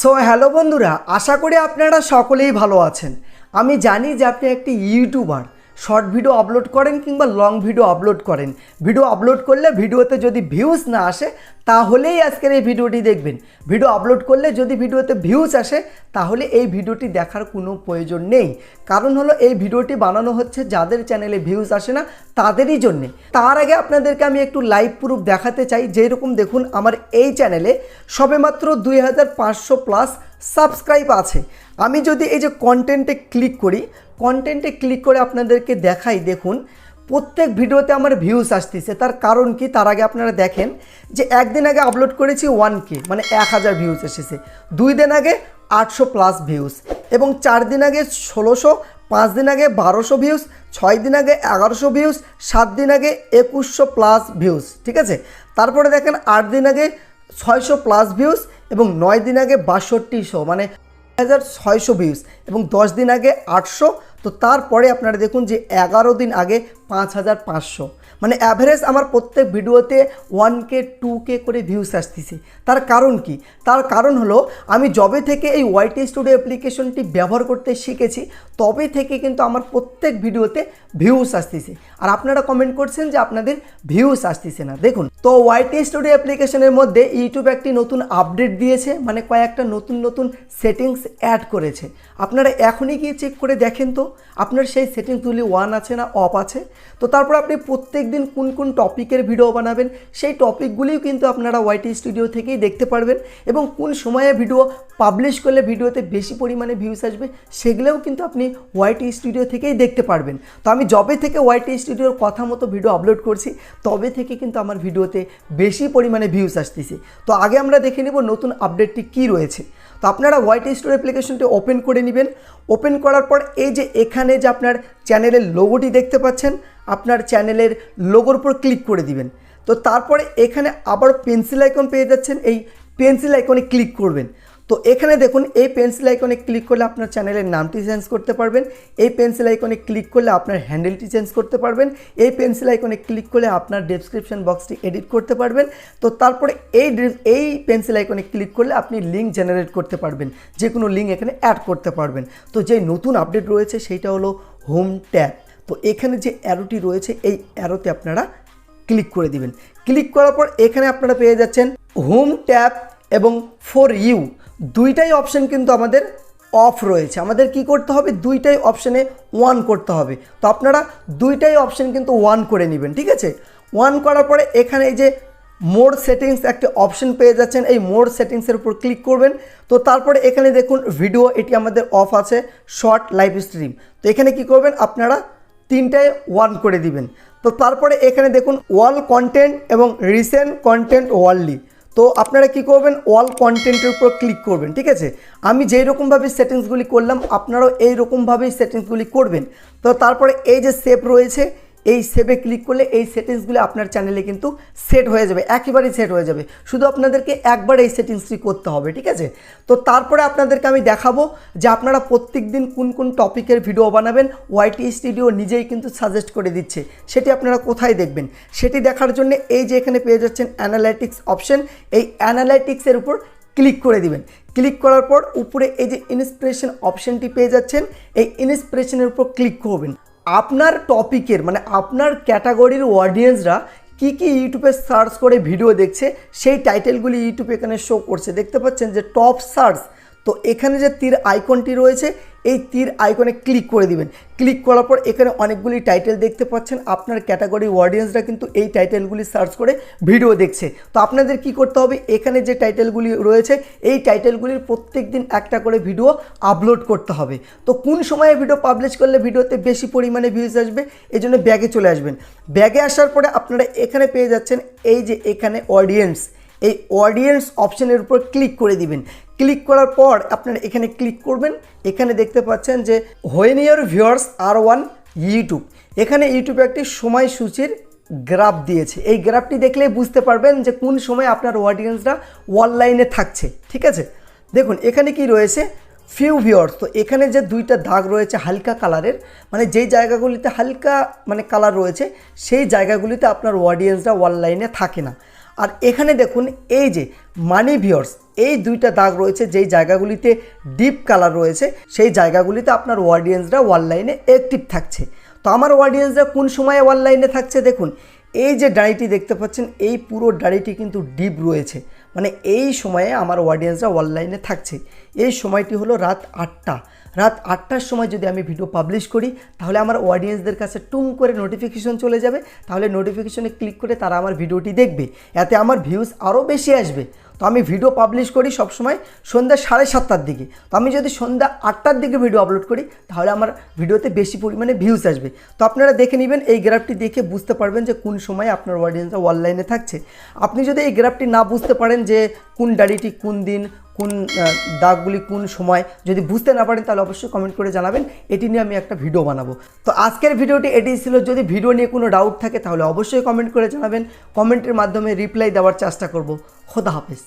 So hello বন্ধুরা, আশা করি আপনারা সকলেই ভালো আছেন। আমি জানি যে আপনি একটি ইউটিউবার শর্ট ভিডিও আপলোড করেন কিংবা লং ভিডিও আপলোড করেন। ভিডিও আপলোড করলে ভিডিওতে যদি ভিউজ না আসে, তাহলেই আজকের এই ভিডিওটি দেখবেন। ভিডিও আপলোড করলে যদি ভিডিওতে ভিউজ আসে, তাহলে এই ভিডিওটি দেখার কোনো প্রয়োজন নেই। কারণ হলো এই ভিডিওটি বানানো হচ্ছে যাদের চ্যানেলে ভিউজ আসে না, তাদেরই জন্যে। তার আগে আপনাদেরকে আমি একটু লাইভ প্রুফ দেখাতে চাই। যেরকম দেখুন, আমার এই চ্যানেলে সবেমাত্র দুই হাজার পাঁচশো প্লাস সাবস্ক্রাইব আছে। আমি যদি এই যে কন্টেন্টে ক্লিক করি কন্টেন্টে ক্লিক করে আপনাদেরকে দেখাই, দেখুন, প্রত্যেক ভিডিওতে আমার ভিউজ আসতেছে। তার কারণ কি? তার আগে আপনারা দেখেন যে একদিন আগে আপলোড করেছি ওয়ান কে মানে এক হাজার ভিউজ এসেছে। দুই দিন আগে আটশো প্লাস ভিউজ এবং চার দিন আগে ষোলোশো, পাঁচ দিন আগে বারোশো ভিউজ ছয় দিন আগে এগারোশো ভিউজ সাত দিন আগে একুশশো প্লাস ভিউজ ঠিক আছে? তারপরে দেখেন আট দিন আগে ছয়শো প্লাস ভিউজ এবং নয় দিন আগে বাষট্টিশো মানে হাজার ছয়শো ভিউজ এবং দশ দিন আগে আটশো তো তারপরে আপনারা দেখুন যে এগারো দিন আগে পাঁচ হাজার পাঁচশো। মানে অ্যাভারেজ আমার প্রত্যেক ভিডিওতে ওয়ান কে টু কে করে ভিউস আসতেছে। তার কারণ কি? তার কারণ হলো, আমি যবে থেকে এই ওয়াইটি স্টুডিও অ্যাপ্লিকেশনটি ব্যবহার করতে শিখেছি, তবে থেকে কিন্তু আমার প্রত্যেক ভিডিওতে ভিউস আসতেছে। আর আপনারা কমেন্ট করছেন যে আপনাদের ভিউস আসতেছে না। দেখুন, তো ওয়াইটি স্টুডিও অ্যাপ্লিকেশনের মধ্যে ইউটিউব একটি নতুন আপডেট দিয়েছে মানে কয়েকটা নতুন নতুন সেটিংস অ্যাড করেছে। আপনারা এখনই গিয়ে চেক করে দেখেন তো। আপনার সেই সেটিংসগুলি ওয়ান আছে না অফ আছে? তো তারপর আপনি প্রত্যেক দিন কোন কোন টপিকের ভিডিও বানাবেন, সেই টপিকগুলিও কিন্তু আপনারা ওয়াইটি স্টুডিও থেকেই দেখতে পারবেন এবং কোন সময়ে ভিডিও পাবলিশ করলে ভিডিওতে বেশি পরিমাণে ভিউস আসবে, সেগুলোও কিন্তু আপনি ওয়াইটি স্টুডিও থেকেই দেখতে পারবেন। তো আমি যবে থেকে ওয়াইটি স্টুডিওর কথা মতো ভিডিও আপলোড করছি, তবে থেকে কিন্তু আমার ভিডিওতে বেশি পরিমাণে ভিউস আসতেছে। তো আগে আমরা দেখে নেব নতুন আপডেটটি কী রয়েছে। তো আপনারা হোয়াইট স্টোর অ্যাপ্লিকেশনটি ওপেন করে নেবেন। ওপেন করার পর এই যে এখানে যে আপনার চ্যানেলের লোগোটি দেখতে পাচ্ছেন, আপনার চ্যানেলের লোগোর উপর ক্লিক করে দিবেন। তো তারপরে এখানে আবার পেন্সিল আইকন পেয়ে যাচ্ছেন, এই পেন্সিল আইকনে ক্লিক করবেন। তো এখানে দেখুন, এই পেন্সিল আইকনে ক্লিক করলে আপনার চ্যানেলের নামটি চেঞ্জ করতে পারবেন। এই পেন্সিল আইকনে ক্লিক করলে আপনার হ্যান্ডেলটি চেঞ্জ করতে পারবেন। এই পেন্সিল আইকনে ক্লিক করলে আপনার ডেসক্রিপশন বক্সটি এডিট করতে পারবেন। তো তারপরে এই এই পেন্সিল আইকনে ক্লিক করলে আপনি লিঙ্ক জেনারেট করতে পারবেন। যে কোনো লিঙ্ক এখানে অ্যাড করতে পারবেন। তো যে নতুন আপডেট রয়েছে, সেইটা হলো হোম ট্যাব তো এখানে যে অ্যারোটি রয়েছে, এই অ্যারোতে আপনারা ক্লিক করে দিবেন। ক্লিক করার পর এখানে আপনারা পেয়ে যাচ্ছেন হোম ট্যাব এবং ফর ইউ দুইটাই অপশন কিন্তু আমাদের অফ রয়েছে। আমাদের কি করতে হবে? দুইটাই অপশানে ওয়ান করতে হবে। তো আপনারা দুইটাই অপশন কিন্তু ওয়ান করে নেবেন, ঠিক আছে? ওয়ান করার পরে এখানে এই যে মোর সেটিংস একটা অপশন পেয়ে যাচ্ছেন। এই মোর সেটিংসের উপর ক্লিক করবেন। তো তারপরে এখানে দেখুন ভিডিও এটি আমাদের অফ আছে শর্ট লাইভ স্ট্রিম তো এখানে কি করবেন? আপনারা তিনটায় ওয়ান করে দিবেন। তো তারপরে এখানে দেখুন ওয়াল কন্টেন্ট এবং রিসেন্ট কন্টেন্ট ওয়াললি তো আপনারা কি করবেন? অল কন্টেন্টের উপর ক্লিক করবেন, ঠিক আছে? আমি যেই রকমভাবে সেটিংসগুলি করলাম, আপনারাও এই রকমভাবেই সেটিংসগুলি করবেন। তো তারপরে এই যে সেভ রয়েছে এই সেভে ক্লিক করলে এই সেটিংসগুলি আপনার চ্যানেলে কিন্তু সেট হয়ে যাবে, একেবারেই সেট হয়ে যাবে। শুধু আপনাদেরকে একবার এই সেটিংসটি করতে হবে, ঠিক আছে? তো তারপরে আপনাদেরকে আমি দেখাবো যে আপনারা প্রত্যেক দিন কোন কোন টপিকের ভিডিও বানাবেন ওয়াইটি স্টুডিও নিজেই কিন্তু সাজেস্ট করে দিচ্ছে। সেটি আপনারা কোথায় দেখবেন? সেটি দেখার জন্য এই যে এখানে পেয়ে যাচ্ছেন অ্যানালাইটিক্স অপশন এই অ্যানালাইটিক্সের উপর ক্লিক করে দিবেন। ক্লিক করার পর উপরে এই যে ইন্সপিরেশন অপশনটি পেয়ে যাচ্ছেন, এই ইন্সপিরেশনের উপর ক্লিক করবেন। আপনার টপিকের মানে আপনার ক্যাটাগরির অডিয়েন্সরা কি কি ইউটিউবে সার্চ করে ভিডিও দেখছে, সেই টাইটেলগুলি ইউটিউবে এখানে শো করছে। দেখতে পাচ্ছেন যে টপ সার্চ তো এখানে যে তীর আইকনটি রয়েছে, এই তীর আইকনে ক্লিক করে দিবেন। ক্লিক করার পর এখানে অনেকগুলি টাইটেল দেখতে পাচ্ছেন। আপনার ক্যাটাগরি অডিয়েন্সরা কিন্তু এই টাইটেলগুলি সার্চ করে ভিডিও দেখছে। তো আপনাদের কি করতে হবে? এখানে যে টাইটেলগুলি রয়েছে, এই টাইটেলগুলির প্রত্যেক দিন একটা করে ভিডিও আপলোড করতে হবে। তো কোন সময়ে ভিডিও পাবলিশ করলে ভিডিওতে বেশি পরিমাণে ভিউজ আসবে? এই জন্য ব্যাগে চলে আসবেন। ব্যাগে আসার পরে আপনারা এখানে পেয়ে যাচ্ছেন, এই যে এখানে অডিয়েন্স এই অডিয়েন্স অপশনের উপর ক্লিক করে দিবেন। ক্লিক করার পর আপনারা এখানে ক্লিক করবেন। এখানে দেখতে পাচ্ছেন যে when your viewers are on YouTube এখানে ইউটিউবে একটি সময়সূচির গ্রাফ দিয়েছে। এই গ্রাফটি দেখলে বুঝতে পারবেন যে কোন সময় আপনার অডিয়েন্সরা অনলাইনে থাকছে। ঠিক আছে? দেখুন, এখানে কি রয়েছে? ফিউ ভিওর্স তো এখানে যে দুইটা দাগ রয়েছে হালকা কালারের মানে যেই জায়গাগুলিতে হালকা মানে কালার রয়েছে, সেই জায়গাগুলিতে আপনার অডিয়েন্সরা অনলাইনে থাকে না। আর এখানে দেখুন, এই যে মানি ভিওর্স এই দুইটা দাগ রয়েছে, যেই জায়গাগুলিতে ডিপ কালার রয়েছে, সেই জায়গাগুলিতে আপনার অডিয়েন্সরা অনলাইনে অ্যাক্টিভ থাকছে। তো আমার অডিয়েন্সরা কোন সময়ে অনলাইনে থাকছে দেখুন, এই যে ডাড়িটি দেখতে পাচ্ছেন, এই পুরো ডাড়িটি কিন্তু ডিপ রয়েছে। মানে এই সময়ে আমার অডিয়েন্সরা অনলাইনে থাকছে। এই সময়টি হলো রাত আটটা। রাত আটটার সময় যদি আমি ভিডিও পাবলিশ করি, তাহলে আমার অডিয়েন্সদের কাছে টুম করে নোটিফিকেশন চলে যাবে। তাহলে নোটিফিকেশনে ক্লিক করে তারা আমার ভিডিওটি দেখবে। এতে আমার ভিউজ আরও বেশি আসবে। তো আমি ভিডিও পাবলিশ করি সবসময় সন্ধ্যা সাড়ে সাতটার দিকে। তো আমি যদি সন্ধ্যা আটটার দিকে ভিডিও আপলোড করি, তাহলে আমার ভিডিওতে বেশি পরিমাণে ভিউজ আসবে। তো আপনারা দেখে নেবেন, এই গ্রাফটি দেখে বুঝতে পারবেন যে কোন সময় আপনার অডিয়েন্সরা অনলাইনে থাকছে। আপনি যদি এই গ্রাফটি না বুঝতে পারেন যে কোন ডাড়িটি কোন দিন, কোন দাগগুলি কোন সময়, যদি বুঝতে না পারেন, তাহলে অবশ্যই কমেন্ট করে জানাবেন। এটি নিয়ে আমি একটা ভিডিও বানাবো। তো আজকের ভিডিওটি এটি ছিল। যদি ভিডিও নিয়ে কোনো ডাউট থাকে, তাহলে অবশ্যই কমেন্ট করে জানাবেন। কমেন্টের মাধ্যমে রিপ্লাই দেওয়ার চেষ্টা করব। খোদা হাফেজ।